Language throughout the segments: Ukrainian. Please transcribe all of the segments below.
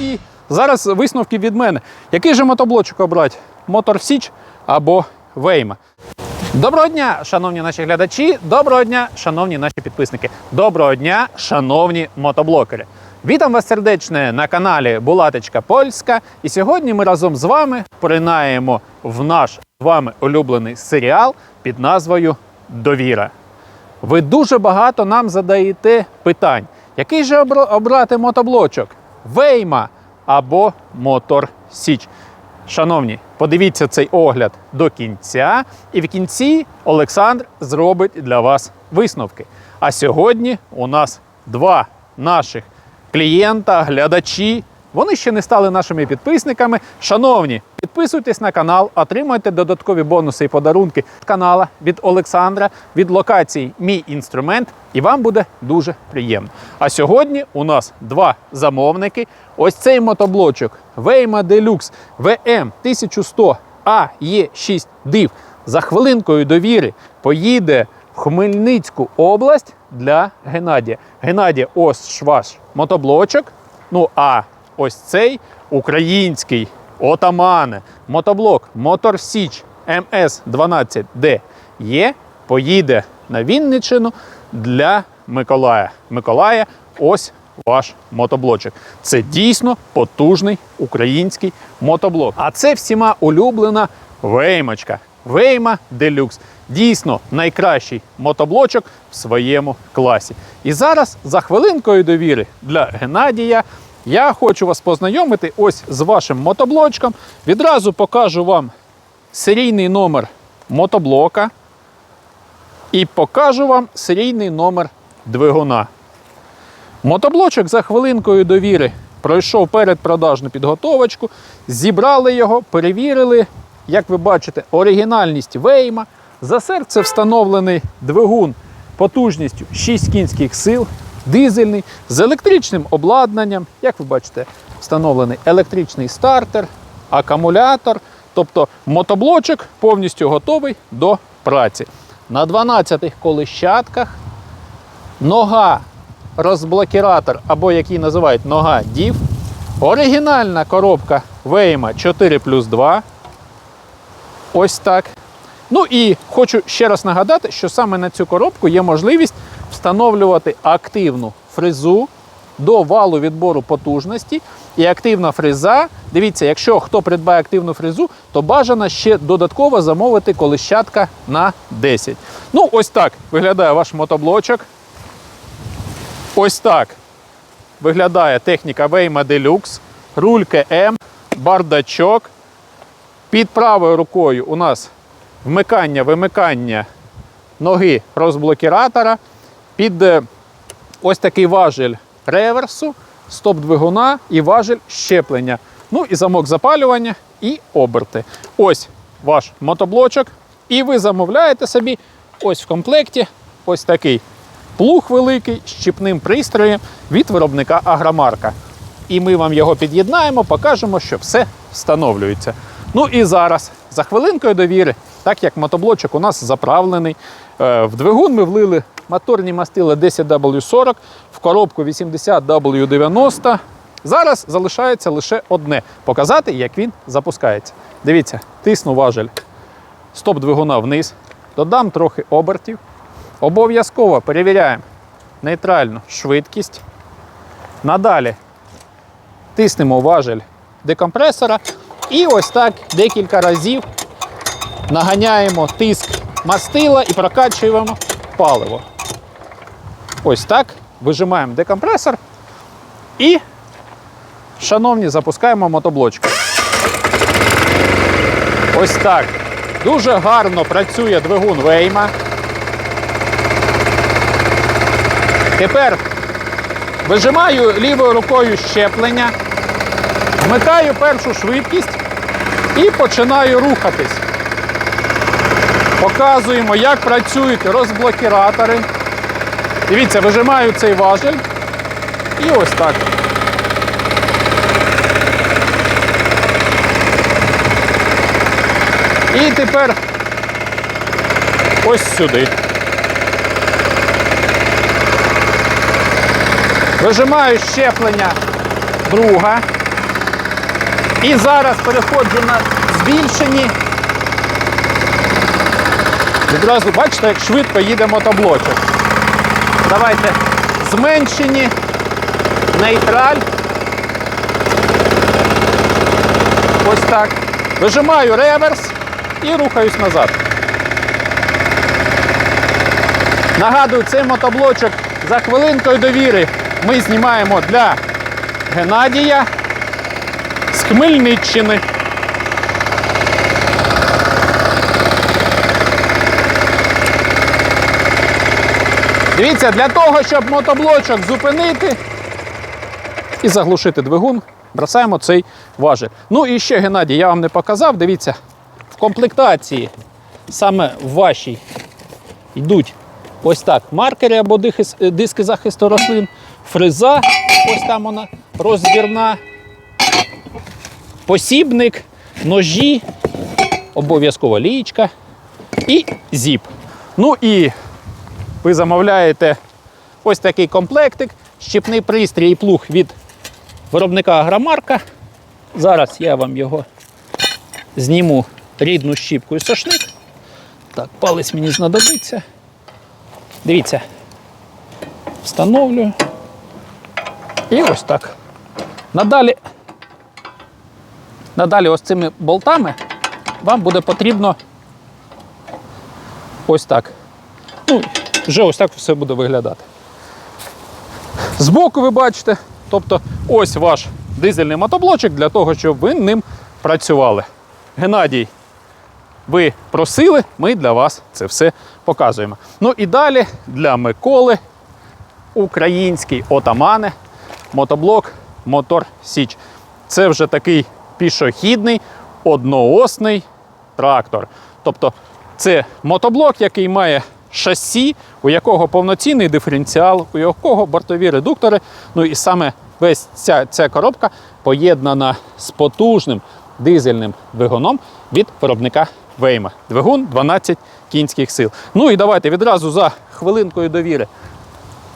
і зараз висновки від мене. Який же мотоблочок обрати? Мотор Січ або Вейма? Доброго дня, шановні наші глядачі. Доброго дня, шановні наші підписники. Доброго дня, шановні мотоблокери. Вітам вас сердечне на каналі Булаточка Польська. І сьогодні ми разом з вами поринаємо в наш з вами улюблений серіал під назвою Довіра. Ви дуже багато нам задаєте питань. Який же обрати мотоблочок? Вейма або Мотор Січ? Шановні, подивіться цей огляд до кінця, і в кінці Олександр зробить для вас висновки. А сьогодні у нас два наших клієнта, глядачі. Вони ще не стали нашими підписниками. Шановні, підписуйтесь на канал, отримуйте додаткові бонуси і подарунки від канала від Олександра, від локації Мій інструмент, і вам буде дуже приємно. А сьогодні у нас два замовники. Ось цей мотоблочок Вейма Deluxe VM 1100 AE6 DIV за хвилинкою довіри поїде в Хмельницьку область для Геннадія. Геннадія, ось ваш мотоблочок. Ну а ось цей український отамане, мотоблок Мотор Січ МС-12Д є, поїде на Вінниччину для Миколая. Миколая, ось ваш мотоблочок. Це дійсно потужний український мотоблок. А це всіма улюблена веймочка. Вейма Делюкс. Дійсно найкращий мотоблочок в своєму класі. І зараз за хвилинкою довіри для Геннадія я хочу вас познайомити ось з вашим мотоблочком. Відразу покажу вам серійний номер мотоблока і покажу вам серійний номер двигуна. Мотоблочок за хвилинкою довіри пройшов передпродажну підготовочку, зібрали його, перевірили. Як ви бачите, оригінальність вейма. За серце встановлений двигун потужністю 6 кінських сил, дизельний, з електричним обладнанням. Як ви бачите, встановлений електричний стартер, акумулятор. Тобто мотоблочок повністю готовий до праці. На 12 колищатках нога розблокіратор, або який називають нога DIV. Оригінальна коробка Вейма 4 плюс 2. Ось так. Ну і хочу ще раз нагадати, що саме на цю коробку є можливість встановлювати активну фрезу до валу відбору потужності. І активна фреза, дивіться, якщо хто придбає активну фрезу, то бажано ще додатково замовити колищатка на 10. Ну, ось так виглядає ваш мотоблочок. Ось так виглядає техніка Вейма Deluxe, руль КМ, бардачок. Під правою рукою у нас вмикання, вимикання ноги розблокіратора. Під ось такий важель реверсу, стоп двигуна і важель щеплення. Ну і замок запалювання і оберти. Ось ваш мотоблочок. І ви замовляєте собі ось в комплекті ось такий плуг великий з щіпним пристроєм від виробника Агромарка. І ми вам його під'єднаємо, покажемо, що все встановлюється. Ну і зараз, за хвилинкою довіри, так як мотоблочок у нас заправлений, е, в двигун ми влили моторні мастила 10W40, в коробку 80W90. Зараз залишається лише одне показати, як він запускається. Дивіться, тисну важель стоп двигуна вниз, додам трохи обертів. Обов'язково перевіряємо нейтральну швидкість. Надалі тиснемо важель декомпресора і ось так декілька разів наганяємо тиск мастила і прокачуємо паливо. Ось так вижимаємо декомпресор і, шановні, запускаємо мотоблочку. Ось так. Дуже гарно працює двигун Вейма. Тепер вижимаю лівою рукою щеплення, вмикаю першу швидкість і починаю рухатись. Показуємо, як працюють розблокіратори. Дивіться, вижимаю цей важель. І ось так. І тепер ось сюди. Вижимаю щеплення друга. І зараз переходжу на збільшені. Відразу бачите, як швидко їде мотоблочок. Давайте зменшені, нейтраль. Ось так. Вижимаю реверс і рухаюсь назад. Нагадую, цей мотоблочок за хвилинкою довіри ми знімаємо для Геннадія з Хмельниччини. Дивіться, для того, щоб мотоблочок зупинити і заглушити двигун, бросаємо цей важель. Ну і ще, Геннадій, я вам не показав. Дивіться, в комплектації саме в вашій йдуть ось так маркери або е, диски захисту рослин, фреза, ось там вона розбірна, посібник, ножі, обов'язково лієчка і зіп. Ну і ви замовляєте ось такий комплектик, щіпний пристрій і плуг від виробника Агромарка. Зараз я вам його зніму рідну щіпку і сошник. Так, палець мені знадобиться. Дивіться, встановлюю. І ось так. Надалі, надалі ось цими болтами вам буде потрібно ось так. Ну, вже ось так все буде виглядати. Збоку ви бачите, тобто ось ваш дизельний мотоблочок для того, щоб ви ним працювали. Геннадій, ви просили, ми для вас це все показуємо. Ну і далі для Миколи український отамане, мотоблок Мотор Січ. Це вже такий пішохідний одноосний трактор. Тобто це мотоблок, який має шасі, у якого повноцінний диференціал, у якого бортові редуктори. Ну і саме весь ця, ця коробка поєднана з потужним дизельним двигуном від виробника Вейма. Двигун 12 кінських сил. Ну і давайте відразу за хвилинкою довіри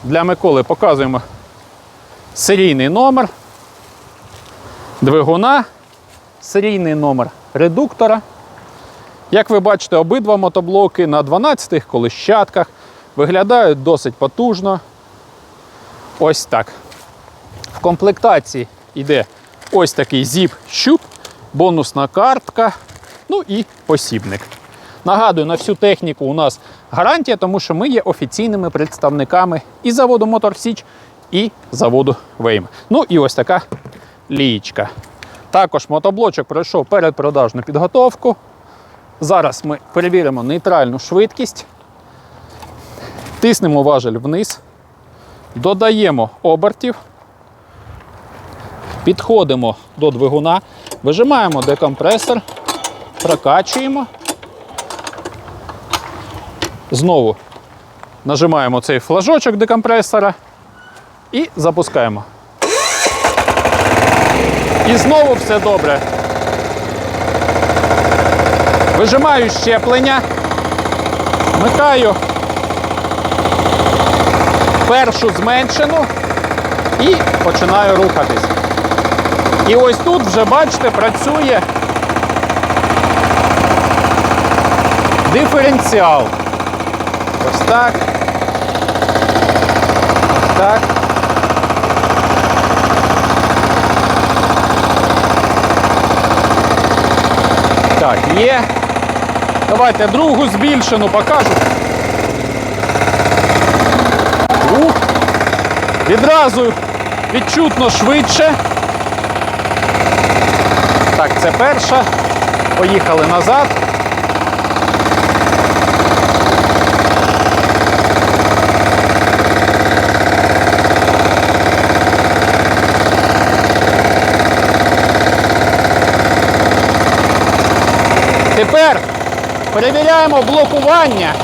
для Миколи показуємо серійний номер двигуна, серійний номер редуктора. Як ви бачите, обидва мотоблоки на 12-х колищатках виглядають досить потужно. Ось так. В комплектації йде ось такий зіп-щуп, бонусна картка, ну і посібник. Нагадую, на всю техніку у нас гарантія, тому що ми є офіційними представниками і заводу Мотор Січ, і заводу Вейм. Ну і ось така лієчка. Також мотоблочок пройшов передпродажну підготовку. Зараз ми перевіримо нейтральну швидкість, тиснемо важель вниз, додаємо обертів, підходимо до двигуна, вижимаємо декомпресор, прокачуємо. Знову нажимаємо цей флажочок декомпресора і запускаємо. І знову все добре. Вижимаю щеплення, вмикаю першу зменшену і починаю рухатись. І ось тут вже, бачите, працює диференціал. Ось так. Ось так. Так, є. Давайте другу збільшену покажу. Ух. Відразу відчутно швидше. Так, це перша. Поїхали назад. Тепер перевіряємо блокування.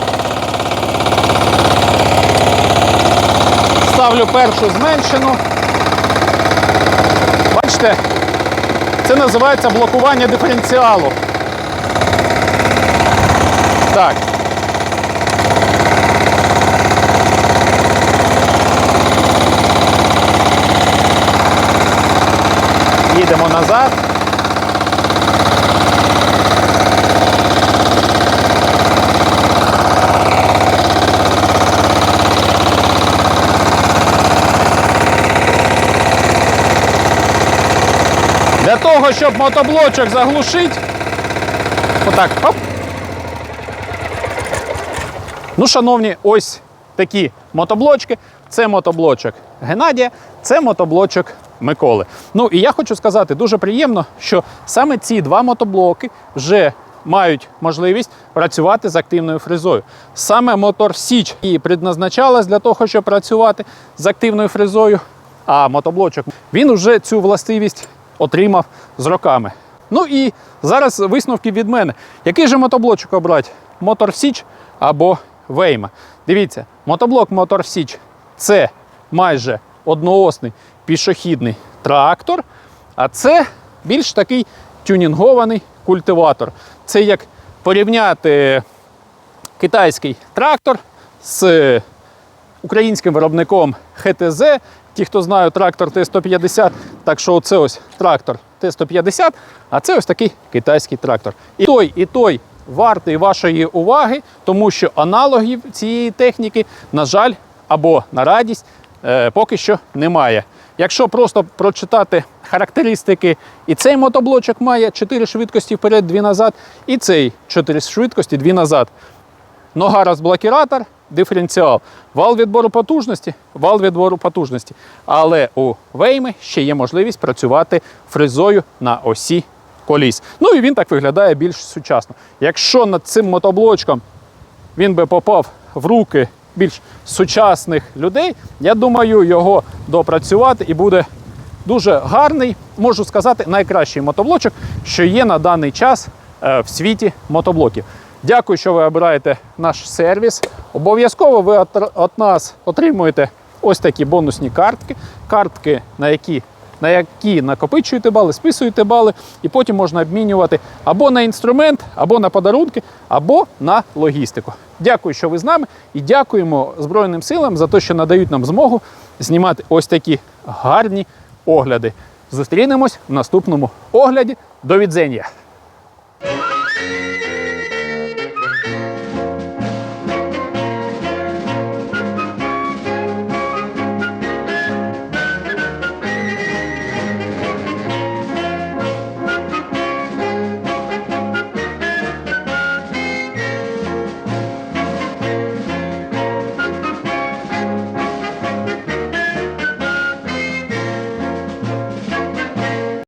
Ставлю першу зменшену. Бачите, це називається блокування диференціалу. Так. Їдемо назад. Для того, щоб мотоблочок заглушити, отак, оп. Ну, шановні, ось такі мотоблочки. Це мотоблочок Геннадія, це мотоблочок Миколи. Ну і я хочу сказати, дуже приємно, що саме ці два мотоблоки вже мають можливість працювати з активною фрезою. Саме мотор Січ і предназначалась для того, щоб працювати з активною фрезою. А мотоблочок він вже цю властивість отримав з роками. Ну і зараз висновки від мене. Який же мотоблочок обрати? Мотор Січ або Вейма. Дивіться, мотоблок Мотор Січ це майже одноосний пішохідний трактор, а це більш такий тюнінгований культиватор. Це як порівняти китайський трактор з українським виробником ХТЗ. Ті, хто знає трактор Т-150, так що це ось трактор Т-150, а це ось такий китайський трактор. І той, і той вартий вашої уваги, тому що аналогів цієї техніки, на жаль, або на радість, е, поки що немає. Якщо просто прочитати характеристики, і цей мотоблочок має 4 швидкості вперед, 2 назад, і цей 4 швидкості, 2 назад нога розблокіратор, диференціал, вал відбору потужності, вал відбору потужності. Але у Вейми ще є можливість працювати фрезою на осі коліс. Ну і він так виглядає більш сучасно. Якщо над цим мотоблочком він би попав в руки більш сучасних людей, я думаю, його допрацювати і буде дуже гарний, можу сказати, найкращий мотоблочок, що є на даний час е, в світі мотоблоків. Дякую, що ви обираєте наш сервіс. Обов'язково ви от нас отримуєте ось такі бонусні картки, картки, на які на які накопичуєте бали, списуєте бали, і потім можна обмінювати або на інструмент, або на подарунки, або на логістику. Дякую, що ви з нами, і дякуємо Збройним силам за те, що надають нам змогу знімати ось такі гарні огляди. Зустрінемось в наступному огляді. До відзення!